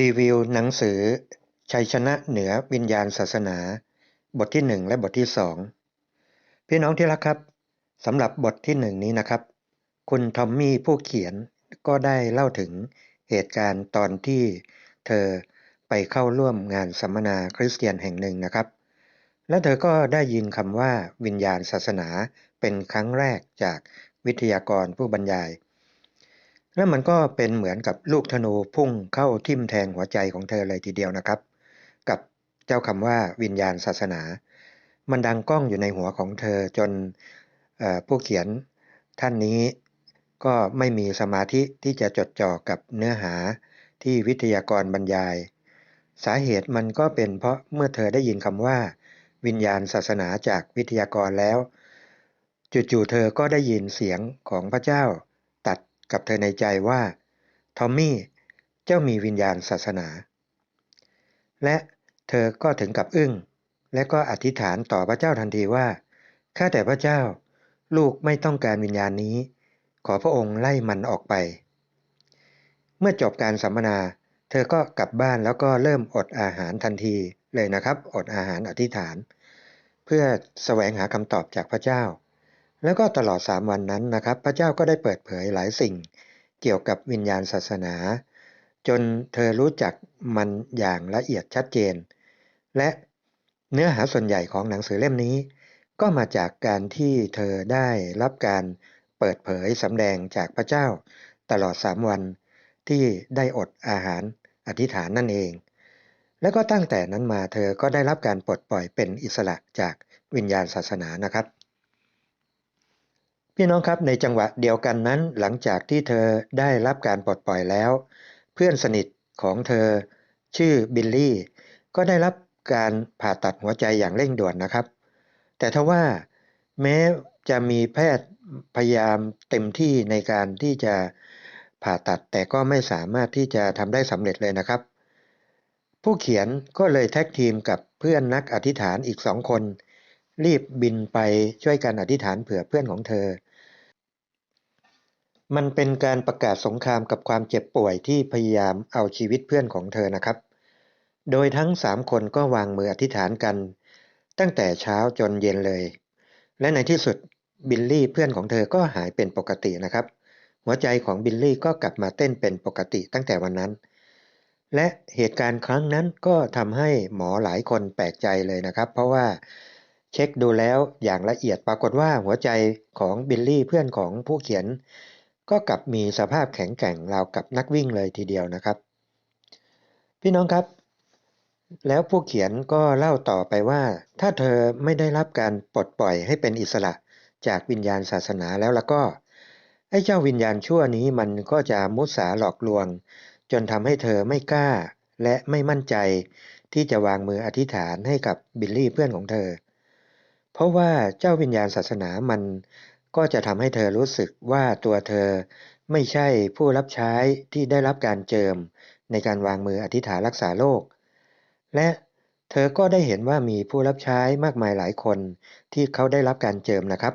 รีวิวหนังสือ ชัยชนะเหนือวิญญาณศาสนา บทที่ 1 และบทที่ 2 พี่น้องที่รักครับสำหรับบทที่ 1 นี้นะครับ คุณทอมมี่ผู้เขียนก็ได้เล่าถึงเหตุการณ์ตอนที่เธอไปเข้าร่วมงานสัมมนาคริสเตียนแห่งหนึ่งนะครับ และเธอก็ได้ยินคำว่าวิญญาณศาสนาเป็นครั้งแรกจากวิทยากรผู้บรรยาย และมันก็เป็นเหมือนกับลูกธนูพุ่งเข้าทิ่มแทงหัวใจของเธอเลยทีเดียวนะครับ กับเจ้าคำว่าวิญญาณศาสนา มันดังก้องอยู่ในหัวของเธอจนผู้เขียนท่านนี้ก็ไม่มีสมาธิที่จะจดจ่อกับเนื้อหาที่วิทยากรบรรยาย สาเหตุมันก็เป็นเพราะเมื่อเธอได้ยินคำว่า วิญญาณศาสนาจากวิทยากรแล้ว จู่ๆเธอก็ได้ยินเสียงของพระเจ้า กับเธอในใจว่า ทอมมี่ เจ้ามีวิญญาณศาสนา และเธอก็ถึงกับอึ้ง และก็อธิษฐานต่อพระเจ้าทันทีว่า ข้าแต่พระเจ้า ลูกไม่ต้องการวิญญาณนี้ ขอพระองค์ไล่มันออกไป เมื่อจบการสัมมนา เธอก็กลับบ้านแล้วก็เริ่มอดอาหารทันทีเลยนะครับ อดอาหารอธิษฐาน เพื่อแสวงหาคำตอบจากพระเจ้า แล้วก็ตลอด3วันนั้นนะครับ พระเจ้าก็ได้เปิดเผยหลายสิ่งเกี่ยวกับวิญญาณศาสนา จนเธอรู้จักมันอย่างละเอียดชัดเจน และเนื้อหาส่วนใหญ่ของหนังสือเล่มนี้ ก็มาจากการที่เธอได้รับการเปิดเผยสำแดงจากพระเจ้า ตลอด3วันที่ได้อดอาหารอธิษฐานนั่นเอง และก็ตั้งแต่นั้นมาเธอก็ได้รับการปลดปล่อยเป็นอิสระจากวิญญาณศาสนานะครับ พี่น้องครับในจังหวะเดียวกันนั้น หลังจากที่เธอได้รับการปลดปล่อยแล้ว เพื่อนสนิทของเธอ ชื่อบิลลี่ก็ได้รับการผ่าตัดหัวใจอย่างเร่งด่วนนะครับ แต่ทว่าแม้จะมีแพทย์พยายามเต็มที่ในการที่จะผ่าตัดแต่ก็ไม่สามารถที่จะทำได้สำเร็จเลยนะครับ ผู้เขียนก็เลยแท็กทีมกับเพื่อนนักอธิษฐานอีกสองคน รีบบินไปช่วยกันอธิษฐานเผื่อเพื่อนของเธอ มันเป็นการประกาศสงครามกับความเจ็บป่วยที่พยายามเอาชีวิตเพื่อนของเธอนะครับ โดยทั้งสามคนก็วางมืออธิษฐานกัน ตั้งแต่เช้าจนเย็นเลย และในที่สุดบิลลี่เพื่อนของเธอก็หายเป็นปกตินะครับ หัวใจของบิลลี่ก็กลับมาเต้นเป็นปกติตั้งแต่วันนั้น และเหตุการณ์ครั้งนั้นก็ทำให้หมอหลายคนแปลกใจเลยนะครับ เพราะว่าเช็คดูแล้วอย่างละเอียดปรากฏว่าหัวใจของบิลลี่เพื่อนของผู้เขียน ก็กลับมีสภาพแข็งแกร่งราวกับนักวิ่งเลยทีเดียวนะครับ พี่น้องครับ แล้วผู้เขียนก็เล่าต่อไปว่า ถ้าเธอไม่ได้รับการปลดปล่อยให้เป็นอิสระจากวิญญาณศาสนาแล้วแล้วก็ไอ้เจ้าวิญญาณชั่วนี้มันก็จะมุสาหลอกลวง จนทำให้เธอไม่กล้า และไม่มั่นใจ ที่จะวางมืออธิษฐานให้กับบิลลี่เพื่อนของเธอ เพราะว่าเจ้าวิญญาณศาสนามัน ก็จะทำให้เธอรู้สึกว่าตัวเธอไม่ใช่ผู้รับใช้ที่ได้รับการเจิมในการวางมืออธิษฐานรักษาโรคและเธอก็ได้เห็นว่ามีผู้รับใช้มากมายหลายคนที่เขาได้รับการเจิมนะครับ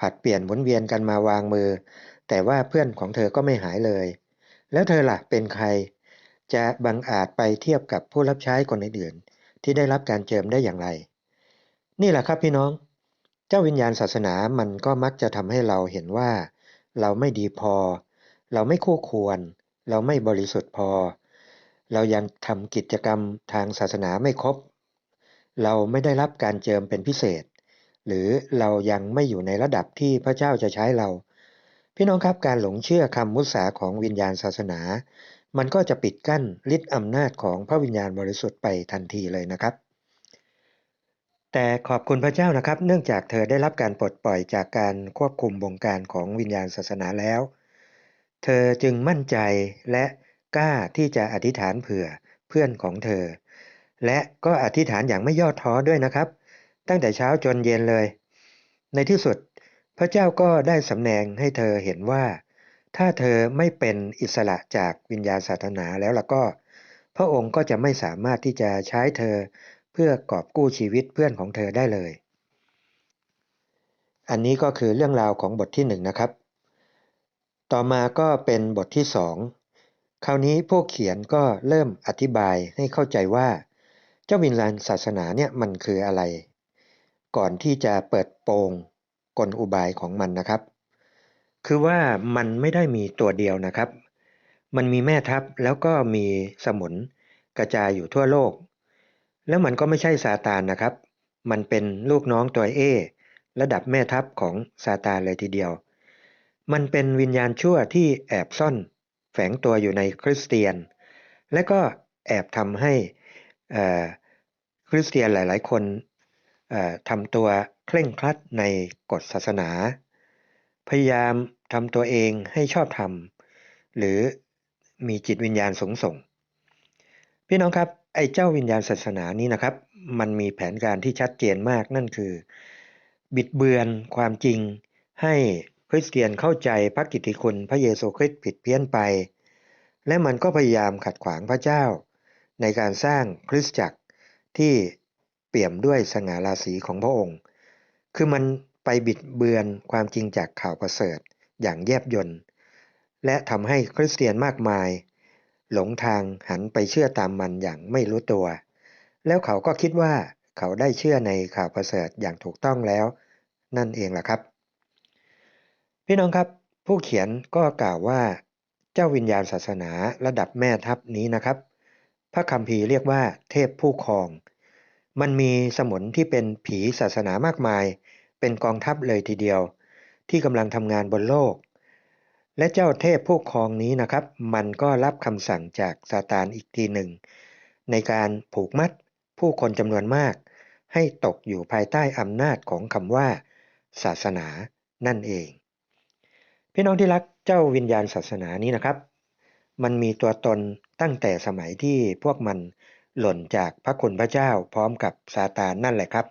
ผัดเปลี่ยนหมุนเวียนกันมาวางมือ แต่ว่าเพื่อนของเธอก็ไม่หายเลย แล้วเธอล่ะเป็นใคร จะบังอาจไปเทียบกับผู้รับใช้คนอื่นๆที่ได้รับการเจิมได้อย่างไร นี่แหละครับพี่น้อง เจ้าวิญญาณศาสนามันก็มักจะทำให้เราเห็นว่า เราไม่ดีพอ เราไม่คู่ควร เราไม่บริสุทธิ์พอ เรายังทำกิจกรรมทางศาสนาไม่ครบ เราไม่ได้รับการเจิมเป็นพิเศษ หรือเรายังไม่อยู่ในระดับที่พระเจ้าจะใช้เรา พี่น้องครับการหลงเชื่อคำมุสาของวิญญาณศาสนา มันก็จะปิดกั้นฤทธิ์อำนาจของพระวิญญาณบริสุทธิ์ไปทันทีเลยนะครับ แต่ขอบคุณพระเจ้านะครับ เนื่องจากเธอได้รับการปลดปล่อยจากการควบคุมบงการของวิญญาณศาสนาแล้ว เธอจึงมั่นใจและกล้าที่จะอธิษฐานเผื่อเพื่อนของเธอ และก็อธิษฐานอย่างไม่ย่อท้อด้วยนะครับ ตั้งแต่เช้าจนเย็นเลย ในที่สุดพระเจ้าก็ได้สำแดงให้เธอเห็นว่า ถ้าเธอไม่เป็นอิสระจากวิญญาณศาสนาแล้วล่ะก็ พระองค์ก็จะไม่สามารถที่จะใช้เธอ พื่อกอบกู้ชีวิตเพื่อนของเธอได้เลย อันนี้ก็คือเรื่องราวของบทที่1นนะครับ ต่อมาก็เป็นบทที่ 2 คราวนี้พวกเขียนก็เริ่มอธิบายให้เข้าใจว่า เจ้าวิญญาณศาสนาเนี่ยมันคืออะไร ก่อนที่จะเปิดโปงกลอุบายของมันนะครับ คือว่ามันไม่ได้มีตัวเดียวนะครับ มันมีแม่ทัพแล้วก็มีสมุนกระจายอยู่ทั่วโลก แล้วมันก็ไม่ใช่ซาตานนะครับ มันเป็นลูกน้องตัวเอ ระดับแม่ทัพของซาตานเลยทีเดียว มันเป็นวิญญาณชั่วที่แอบซ่อน แฝงตัวอยู่ในคริสเตียน และก็แอบทำให้คริสเตียนหลาย ๆ คนทำตัวเคร่งครัดในกฎศาสนา พยายามทำตัวเองให้ชอบธรรมหรือมีจิตวิญญาณสงส่ง พี่น้องครับไอ้เจ้าวิญญาณศาสนานี้นะครับ มันมีแผนการที่ชัดเจนมากนั่นคือ บิดเบือนความจริง ให้คริสเตียนเข้าใจพระกิตติคุณพระเยซูคริสต์ผิดเพี้ยนไป และมันก็พยายามขัดขวางพระเจ้า ในการสร้างคริสตจักรที่เปี่ยมด้วยสง่าราศีของพระองค์ คือมันไปบิดเบือนความจริงจากข่าวประเสริฐอย่างแยบยนต์และทำให้คริสเตียนมากมาย หลงทางหันไปเชื่อตามมันอย่างไม่รู้ตัว แล้วเขาก็คิดว่าเขาได้เชื่อในข่าวประเสริฐอย่างถูกต้องแล้ว นั่นเองล่ะครับ พี่น้องครับ ผู้เขียนก็กล่าวว่า เจ้าวิญญาณศาสนาระดับแม่ทัพนี้นะครับ พระคัมภีเรียกว่าเทพผู้ครอง มันมีสมุนที่เป็นผีศาสนามากมาย เป็นกองทัพเลยทีเดียว ที่กำลังทำงานบนโลก และเจ้าเทพผู้ครองนี้นะครับ มันก็รับคำสั่งจากซาตานอีกทีหนึ่ง ในการผูกมัดผู้คนจำนวนมาก ให้ตกอยู่ภายใต้อำนาจของคำว่า ศาสนานั่นเอง พี่น้องที่รักเจ้าวิญญาณศาสนานี้นะครับ มันมีตัวตนตั้งแต่สมัยที่พวกมันหล่นจากพระคุณพระเจ้าพร้อมกับซาตานนั่นแหละครับ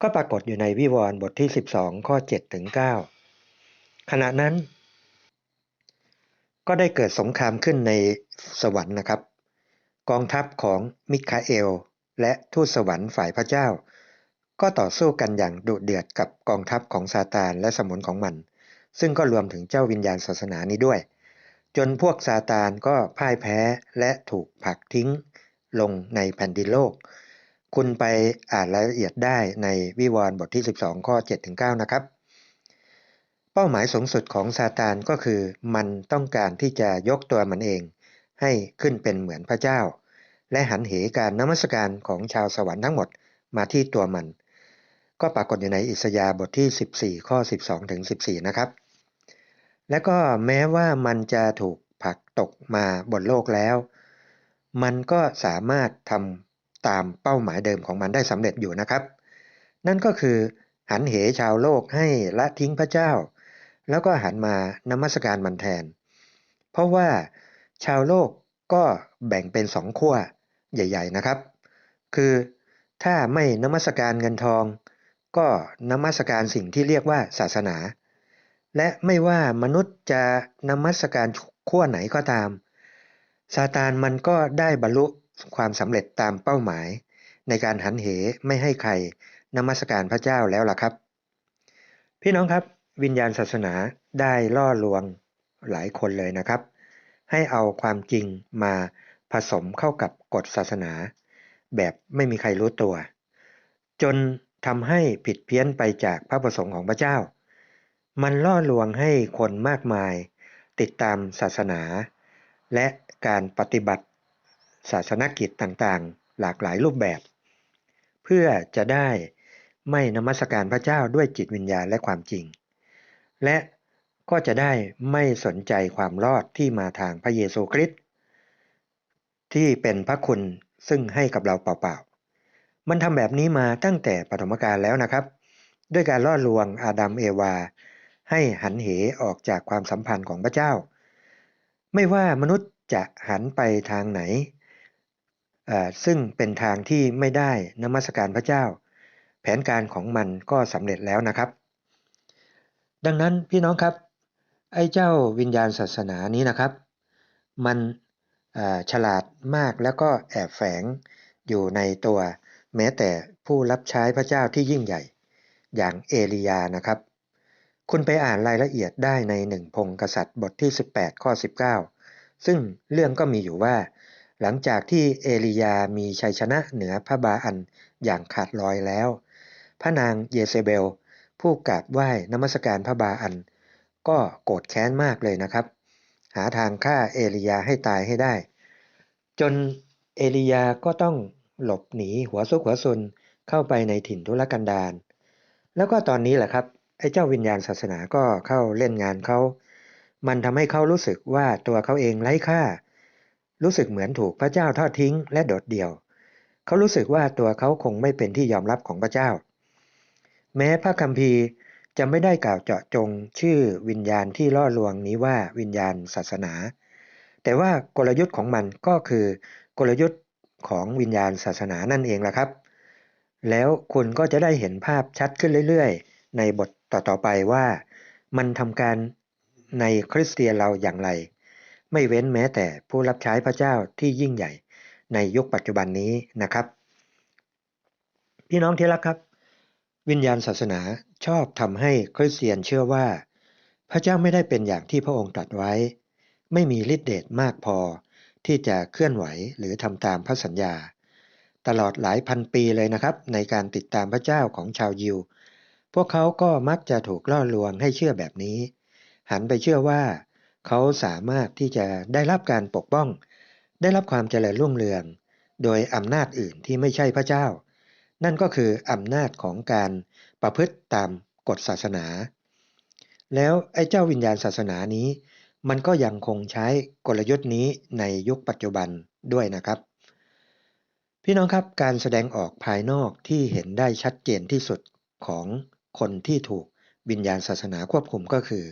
ก็ปรากฏอยู่ในวิวรณ์บทที่ 12 ข้อ7ถึง9ขณะนั้น ก็ได้เกิดสงครามขึ้นในสวรรค์นะครับ กองทัพของมิคาเอล และทูตสวรรค์ฝ่ายพระเจ้า ก็ต่อสู้กันอย่างดุเดือดกับกองทัพของซาตานและสมุนของมัน ซึ่งก็รวมถึงเจ้าวิญญาณศาสนานี้ด้วย จนพวกซาตานก็พ่ายแพ้และถูกผลักทิ้งลงในแผ่นดินโลก คุณไปอ่านรายละเอียดได้ในวิวรณ์บทที่ 12 ข้อ 7-9 นะครับ เป้าหมายสูงสุดของซาตานก็คือ มันต้องการที่จะยกตัวมันเอง ให้ขึ้นเป็นเหมือนพระเจ้า และหันเหการนมัสการของชาวสวรรค์ทั้งหมดมาที่ตัวมัน ก็ปรากฏอยู่ในอิสยาห์บทที่ 14 ข้อ 12ถึง14 นะครับ และก็แม้ว่ามันจะถูกผลักตกมาบนโลกแล้ว มันก็สามารถทำตามเป้าหมายเดิมของมันได้สำเร็จอยู่นะครับ นั่นก็คือหันเหชาวโลกให้ละทิ้งพระเจ้า แล้วก็หันมานมัสการมันแทน เพราะว่าชาวโลกก็แบ่งเป็นสองขั้วใหญ่ ๆนะครับ คือถ้าไม่นมัสการเงินทอง ก็นมัสการสิ่งที่เรียกว่าศาสนา และไม่ว่ามนุษย์จะนมัสการขั้วไหนก็ตามซาตานมันก็ได้บรรลุความสำเร็จตามเป้าหมาย ในการหันเหไม่ให้ใครนมัสการพระเจ้าแล้วล่ะครับ พี่น้องครับ วิญญาณศาสนาได้ล่อลวงหลายคนเลยนะครับ ให้เอาความจริงมาผสมเข้ากับกฎศาสนา แบบไม่มีใครรู้ตัว จนทำให้ผิดเพี้ยนไปจากพระประสงค์ของพระเจ้า มันล่อลวงให้คนมากมาย ติดตามศาสนา และการปฏิบัติศาสนกิจต่างๆ หลากหลายรูปแบบ เพื่อจะได้ไม่นมัสการพระเจ้าด้วยจิตวิญญาณและความจริง และก็จะได้ไม่สนใจความรอดที่มาทางพระเยซูคริสต์ที่เป็นพระคุณซึ่งให้กับเราเปล่าๆ มันทำแบบนี้มาตั้งแต่ปฐมกาลแล้วนะครับ ด้วยการล่อลวงอาดัมเอวา ให้หันเหออกจากความสัมพันธ์ของพระเจ้า ไม่ว่ามนุษย์จะหันไปทางไหน ซึ่งเป็นทางที่ไม่ได้นมัสการพระเจ้า แผนการของมันก็สำเร็จแล้วนะครับ ดังนั้นพี่น้องครับ ไอ้เจ้าวิญญาณศาสนานี้นะครับ มันฉลาดมากแล้วก็แอบแฝงอยู่ในตัว แม้แต่ผู้รับใช้พระเจ้าที่ยิ่งใหญ่ อย่างเอลียานะครับ คุณไปอ่านรายละเอียดได้ในหนึ่งพงกษัตริย์บทที่ 18 ข้อ 19 ซึ่งเรื่องก็มีอยู่ว่า หลังจากที่เอลียามีชัยชนะเหนือพระบาอันอย่างขาดลอยแล้ว พระนางเยเซเบล ผู้กราบไหว้นมัสการพระบาอัน ก็โกรธแค้นมากเลยนะครับ หาทางฆ่าเอลียาให้ตายให้ได้ จนเอลียาก็ต้องหลบหนีหัวซุกหัวซุนเข้าไปในถิ่นทุรกันดารแล้วก็ตอนนี้แหละครับไอ้เจ้าวิญญาณศาสนาก็เข้าเล่นงานเขามันทำให้เขารู้สึกว่าตัวเขาเองไร้ค่า รู้สึกเหมือนถูกพระเจ้าทอดทิ้งและโดดเดี่ยว เขารู้สึกว่าตัวเขาคงไม่เป็นที่ยอมรับของพระเจ้า แม้พระคัมภีร์จะไม่ได้กล่าวเจาะจงชื่อวิญญาณที่ล่อลวงนี้ว่าวิญญาณศาสนา แต่ว่ากลยุทธ์ของมันก็คือกลยุทธ์ของวิญญาณศาสนานั่นเองล่ะครับ แล้วคุณก็จะได้เห็นภาพชัดขึ้นเรื่อยๆ ในบทต่อๆไปว่ามันทำการในคริสเตียนเราอย่างไร ไม่เว้นแม้แต่ผู้รับใช้พระเจ้าที่ยิ่งใหญ่ในยุคปัจจุบันนี้นะครับ พี่น้องที่รักครับ วิญญาณศาสนาชอบทำให้คริสเตียนเชื่อว่า พระเจ้าไม่ได้เป็นอย่างที่พระองค์ตรัสไว้ ไม่มีฤทธิเดชมากพอที่จะเคลื่อนไหวหรือทำตามพระสัญญา ตลอดหลายพันปีเลยนะครับ ในการติดตามพระเจ้าของชาวยิว พวกเขาก็มักจะถูกล่อลวงให้เชื่อแบบนี้ หันไปเชื่อว่า เขาสามารถที่จะได้รับการปกป้อง ได้รับความเจริญรุ่งเรือง โดยอำนาจอื่นที่ไม่ใช่พระเจ้า นั่นก็คืออำนาจของการประพฤติตามกฎศาสนา แล้วไอ้เจ้าวิญญาณศาสนานี้ มันก็ยังคงใช้กลยุทธ์นี้ในยุคปัจจุบันด้วยนะครับ พี่น้องครับการแสดงออกภายนอกที่เห็นได้ชัดเจนที่สุดของคนที่ถูกวิญญาณศาสนาควบคุมก็คือ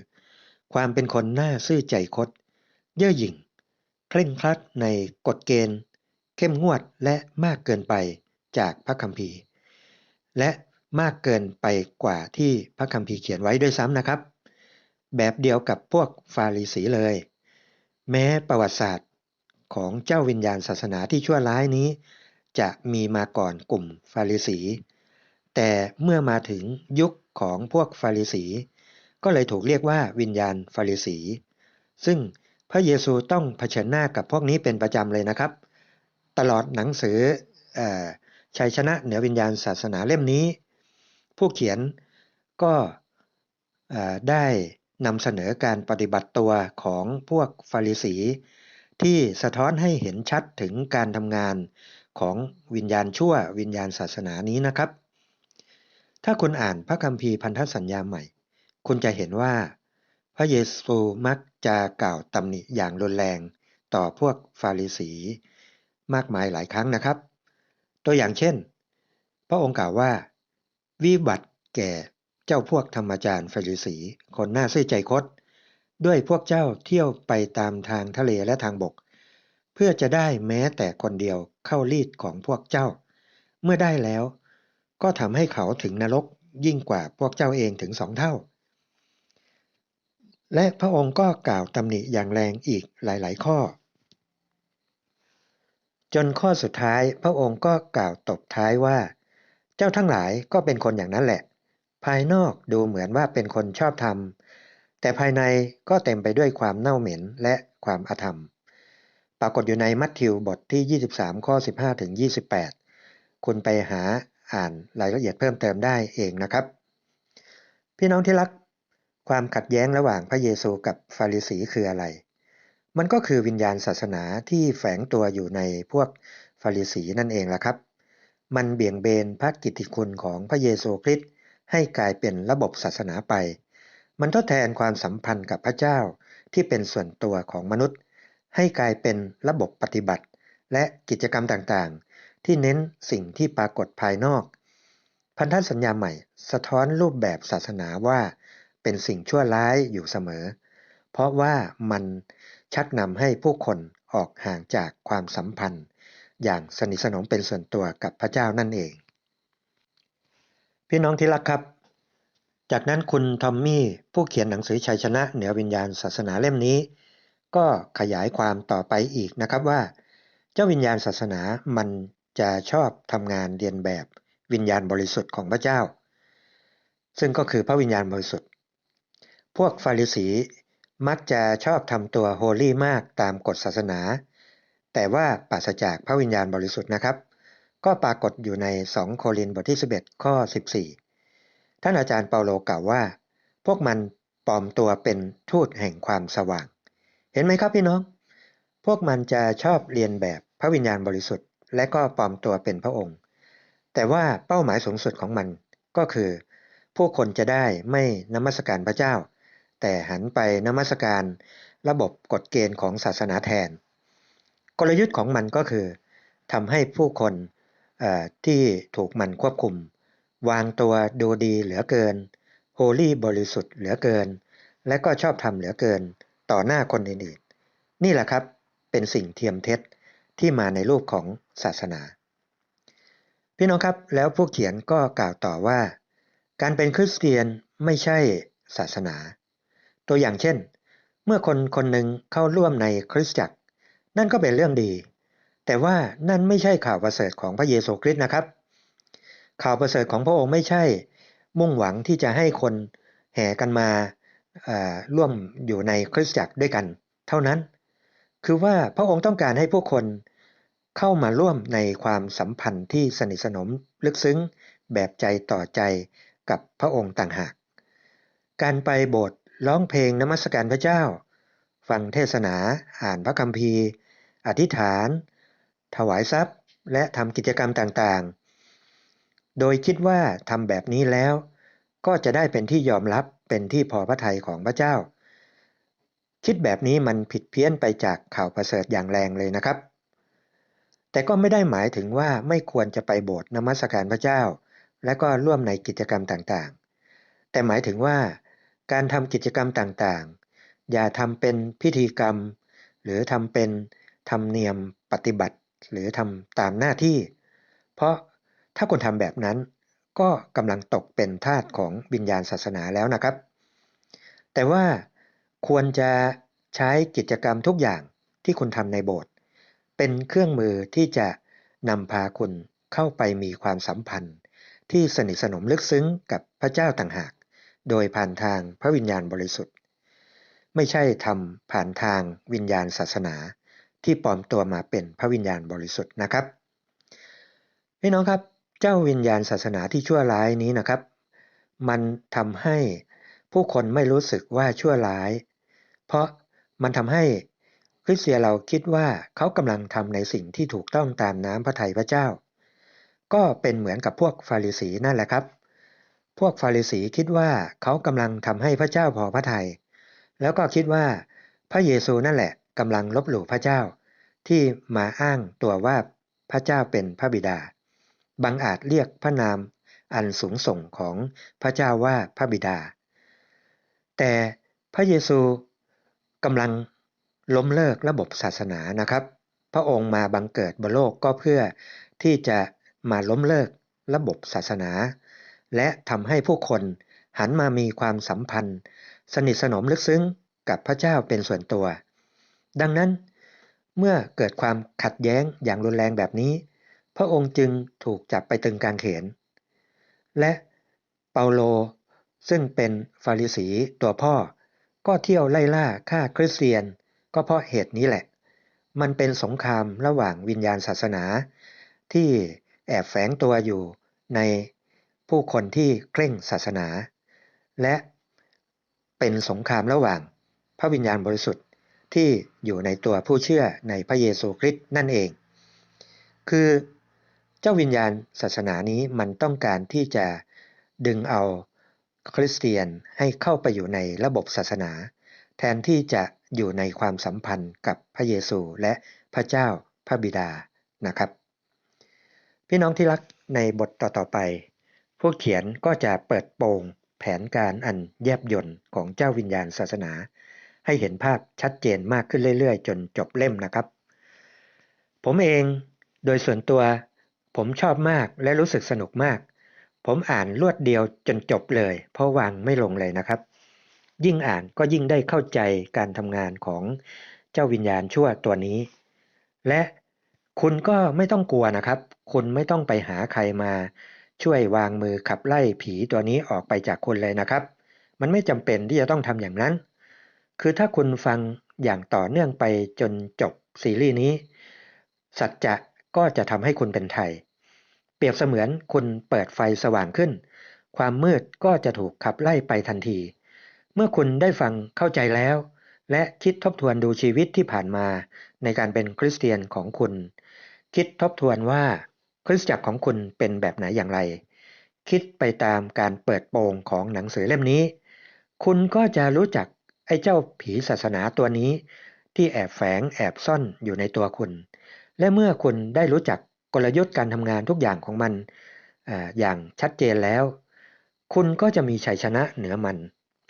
ความเป็นคนหน้าซื่อใจคดเย่อหยิ่งเคร่งครัดในกฎเกณฑ์ เข้มงวดและมากเกินไป จากพระคัมภีร์ และมากเกินไปกว่าที่พระคัมภีร์เขียนไว้ด้วยซ้ำนะครับ แบบเดียวกับพวกฟาริสีเลย แม้ประวัติศาสตร์ของเจ้าวิญญาณศาสนาที่ชั่วร้ายนี้ จะมีมาก่อนกลุ่มฟาริสี แต่เมื่อมาถึงยุคของพวกฟาริสี ก็เลยถูกเรียกว่าวิญญาณฟาริสี ซึ่งพระเยซูต้องเผชิญหน้ากับพวกนี้เป็นประจำเลยนะครับ ตลอดหนังสือ ชัยชนะเหนือวิญญาณศาสนาเล่มนี้ ผู้เขียนก็ได้นำเสนอการปฏิบัติตัวของพวกฟาริสี ที่สะท้อนให้เห็นชัดถึงการทำงานของวิญญาณชั่ววิญญาณศาสนานี้นะครับ ถ้าคุณอ่านพระคัมภีร์พันธสัญญาใหม่ คุณจะเห็นว่า พระเยซูมักจะกล่าวตำหนิอย่างรุนแรงต่อพวกฟาริสี มากมายหลายครั้งนะครับ ตัวอย่างเช่น พระองค์กล่าวว่า วิบัติแก่เจ้าพวกธรรมจารย์ฟริสี คนหน้าซื่อใจคดด้วยพวกเจ้าเที่ยวไปตามทางทะเลและทางบก เพื่อจะได้แม้แต่คนเดียวเข้ารีดของพวกเจ้า เมื่อได้แล้ว ก็ทำให้เขาถึงนรกยิ่งกว่าพวกเจ้าเองถึงสองเท่า และพระองค์ก็กล่าวตำหนิอย่างแรงอีกหลาย ๆ ข้อ จนข้อสุดท้ายพระองค์ก็กล่าวตบท้ายว่า เจ้าทั้งหลายก็เป็นคนอย่างนั้นแหละ ภายนอกดูเหมือนว่าเป็นคนชอบธรรม แต่ภายในก็เต็มไปด้วยความเน่าเหม็นและความอาธรรม ปรากฏอยู่ในมัทธิวบทที่ 23 ข้อ 15 ถึง 28 คุณไปหาอ่านรายละเอียดเพิ่มเติมได้เองนะครับ พี่น้องที่รักความขัดแย้งระหว่างพระเยซูกับฟาริสีคืออะไร มันก็คือวิญญาณศาสนาที่แฝงตัวอยู่ในพวกฟาริสีนั่นเองล่ะครับ มันเบี่ยงเบนพระกิตติคุณของพระเยซูคริสต์ให้กลายเป็นระบบศาสนาไป มันทดแทนความสัมพันธ์กับพระเจ้าที่เป็นส่วนตัวของมนุษย์ ให้กลายเป็นระบบปฏิบัติ และกิจกรรมต่างๆ ที่เน้นสิ่งที่ปรากฏภายนอก พันธสัญญาใหม่ สะท้อนรูปแบบศาสนาว่า เป็นสิ่งชั่วร้ายอยู่เสมอ เพราะว่ามัน ชักนำให้ผู้คนออกห่างจากความสัมพันธ์ อย่างสนิทสนมเป็นส่วนตัวกับพระเจ้านั่นเอง พี่น้องที่รักครับ จากนั้นคุณทอมมี่ผู้เขียนหนังสือชัยชนะเหนือวิญญาณศาสนาเล่มนี้ ก็ขยายความต่อไปอีกนะครับว่า เจ้าวิญญาณศาสนามันจะชอบทำงานเรียนแบบวิญญาณบริสุทธิ์ของพระเจ้า ซึ่งก็คือพระวิญญาณบริสุทธิ์ พวกฟาริสี มักจะชอบทำตัวโฮลี่มากตามกฎศาสนา แต่ว่าปราศจากพระวิญญาณบริสุทธิ์นะครับ ก็ปรากฏอยู่ใน 2 โครินธ์บทที่ 11 ข้อ 14 ท่านอาจารย์เปาโลกล่าวว่า พวกมันปลอมตัวเป็นทูตแห่งความสว่าง เห็นไหมครับพี่น้อง พวกมันจะชอบเรียนแบบพระวิญญาณบริสุทธิ์ และก็ปลอมตัวเป็นพระองค์ แต่ว่าเป้าหมายสูงสุดของมันก็คือ ผู้คนจะได้ไม่นมัสการพระเจ้า แต่หันไปนมัสการระบบกฎเกณฑ์ของศาสนาแทน กลยุทธ์ของมันก็คือทำให้ผู้คนที่ถูกมันควบคุม วางตัวดูดีเหลือเกิน โฮลี่บริสุทธิ์เหลือเกิน และก็ชอบทำเหลือเกินต่อหน้าคนอื่นๆนี่แหละครับเป็นสิ่งเทียมเท็จที่มาในรูปของศาสนา พี่น้องครับแล้วผู้เขียนก็กล่าวต่อว่า การเป็นคริสเตียนไม่ใช่ศาสนา ตัวอย่างเช่น เมื่อคนคนหนึ่งเข้าร่วมในคริสตจักร นั่นก็เป็นเรื่องดี แต่ว่านั่นไม่ใช่ข่าวประเสริฐของพระเยซูคริสต์นะครับ ข่าวประเสริฐของพระองค์ไม่ใช่ มุ่งหวังที่จะให้คนแห่กันมาร่วมอยู่ในคริสตจักรด้วยกัน เท่านั้น คือว่าพระองค์ต้องการให้ผู้คนเข้ามาร่วมในความสัมพันธ์ที่สนิทสนมลึกซึ้งแบบใจต่อใจกับพระองค์ต่างหาก การไปโบสถ์ ร้องเพลงนมัสการพระเจ้า ฟังเทศนา อ่านพระคัมภีร์ อธิษฐาน ถวายทรัพย์ และทำกิจกรรมต่างๆ โดยคิดว่าทำแบบนี้แล้ว ก็จะได้เป็นที่ยอมรับเป็นที่พอพระทัยของพระเจ้า คิดแบบนี้มันผิดเพี้ยนไปจากข่าวประเสริฐอย่างแรงเลยนะครับ แต่ก็ไม่ได้หมายถึงว่าไม่ควรจะไปโบสถ์นมัสการพระเจ้า และก็ร่วมในกิจกรรมต่างๆ แต่หมายถึงว่า การทำกิจกรรมต่างๆ อย่าทำเป็นพิธีกรรม หรือทำเป็นธรรมเนียมปฏิบัติ หรือทำตามหน้าที่ เพราะถ้าคนทำแบบนั้น ก็กำลังตกเป็นทาสของวิญญาณศาสนาแล้วนะครับ แต่ว่าควรจะใช้กิจกรรมทุกอย่างที่คุณทำในโบสถ์เป็นเครื่องมือที่จะนำพาคุณเข้าไปมีความสัมพันธ์ ที่สนิทสนมลึกซึ้งกับพระเจ้าต่างหาก โดยผ่านทางพระวิญญาณบริสุทธิ์ ไม่ใช่ทำผ่านทางวิญญาณศาสนา ที่ปลอมตัวมาเป็นพระวิญญาณบริสุทธิ์นะครับพี่น้องครับเจ้าวิญญาณศาสนาที่ชั่วร้ายนี้นะครับ มันทำให้ผู้คนไม่รู้สึกว่าชั่วร้าย เพราะมันทำให้คริสเตียนเราคิดว่าเขากำลังทำในสิ่งที่ถูกต้องตามน้ำพระทัยพระเจ้า ก็เป็นเหมือนกับพวกฟาริสีนั่นแหละครับ พวกฟาริสีคิดว่าเขากำลังทำให้พระเจ้าพอพระทยัยแล้วก็คิดว่าพระเยซูนั่นแหละกำลังลบหลู่พระเจ้า ที่มาอ้างตัวว่าพระเจ้าเป็นพระบิดา บางอาจเรียกพระนามอันสูงส่งของพระเจ้าว่าพระบิดา แต่พระเยซูกำลังล้มเลิกระบบศาสนานะครับ พระองค์มาบังเกิดบนโลกก็เพื่อที่จะมาล้มเลิกระบบศาสนา และทำให้ผู้คนหันมามีความสัมพันธ์ สนิทสนมลึกซึ้งกับพระเจ้าเป็นส่วนตัว ดังนั้น เมื่อเกิดความขัดแย้งอย่างรุนแรงแบบนี้ พระองค์จึงถูกจับไปตึงกางเขน และเปาโลซึ่งเป็นฟาริสีตัวพ่อ ก็เที่ยวไล่ล่าฆ่าคริสเตียน ก็เพราะเหตุนี้แหละ มันเป็นสงครามระหว่างวิญญาณศาสนา ที่แอบแฝงตัวอยู่ใน ผู้คนที่เคร่งศาสนา และเป็นสงครามระหว่างพระวิญญาณบริสุทธิ์ที่อยู่ในตัวผู้เชื่อในพระเยซูคริสต์นั่นเอง คือเจ้าวิญญาณศาสนานี้มันต้องการที่จะดึงเอาคริสเตียนให้เข้าไปอยู่ในระบบศาสนา แทนที่จะอยู่ในความสัมพันธ์กับพระเยซูและพระเจ้าพระบิดานะครับ พี่น้องที่รักในบทต่อๆไป ผู้เขียนก็จะเปิดโปงแผนการอันแยบยนต์ของเจ้าวิญญาณศาสนา ให้เห็นภาพชัดเจนมากขึ้นเรื่อยๆ จนจบเล่มนะครับ ผมเองโดยส่วนตัวผมชอบมากและรู้สึกสนุกมาก ผมอ่านรวดเดียวจนจบเลย เพราะวางไม่ลงเลยนะครับ ยิ่งอ่านก็ยิ่งได้เข้าใจการทำงานของเจ้าวิญญาณชั่วตัวนี้ และคุณก็ไม่ต้องกลัวนะครับ คุณไม่ต้องไปหาใครมา ช่วยวางมือขับไล่ผีตัวนี้ออกไปจากคุณเลยนะครับ มันไม่จำเป็นที่จะต้องทำอย่างนั้น คือถ้าคุณฟังอย่างต่อเนื่องไปจนจบซีรีส์นี้ สัจจะก็จะทำให้คุณเป็นไทย เปรียบเสมือนคุณเปิดไฟสว่างขึ้น ความมืดก็จะถูกขับไล่ไปทันที เมื่อคุณได้ฟังเข้าใจแล้ว และคิดทบทวนดูชีวิตที่ผ่านมาในการเป็นคริสเตียนของคุณ คิดทบทวนว่า คริสตจักรของคุณเป็นแบบไหนอย่างไร คิดไปตามการเปิดโปงของหนังสือเล่มนี้ คุณก็จะรู้จักไอ้เจ้าผีศาสนาตัวนี้ ที่แอบแฝงแอบซ่อนอยู่ในตัวคุณ และเมื่อคุณได้รู้จักกลยุทธ์การทำงานทุกอย่างของมันออย่างชัดเจนแล้ว คุณก็จะมีชัยชนะเหนือมัน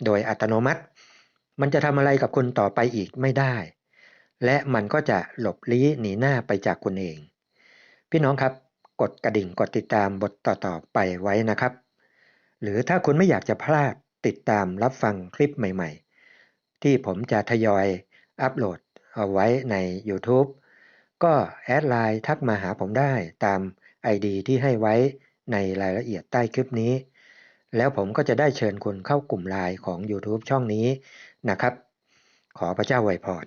โดยอัตโนมัติ มันจะทำอะไรกับคุณต่อไปอีกไม่ได้ และมันก็จะหลบลี้หนีหน้าไปจากคุณเอง พี่น้องครับ กดกระดิ่งกดติดตามบทต่อๆไปไว้นะครับ หรือถ้าคุณไม่อยากจะพลาดติดตามรับฟังคลิปใหม่ๆ ที่ผมจะทยอยอัปโหลดเอาไว้ใน YouTube ก็แอดไลน์ทักมาหาผมได้ตาม ID ที่ให้ไว้ในรายละเอียดใต้คลิปนี้ แล้วผมก็จะได้เชิญคุณเข้ากลุ่มไลน์ของ YouTube ช่องนี้นะครับ ขอพระเจ้าไวยพร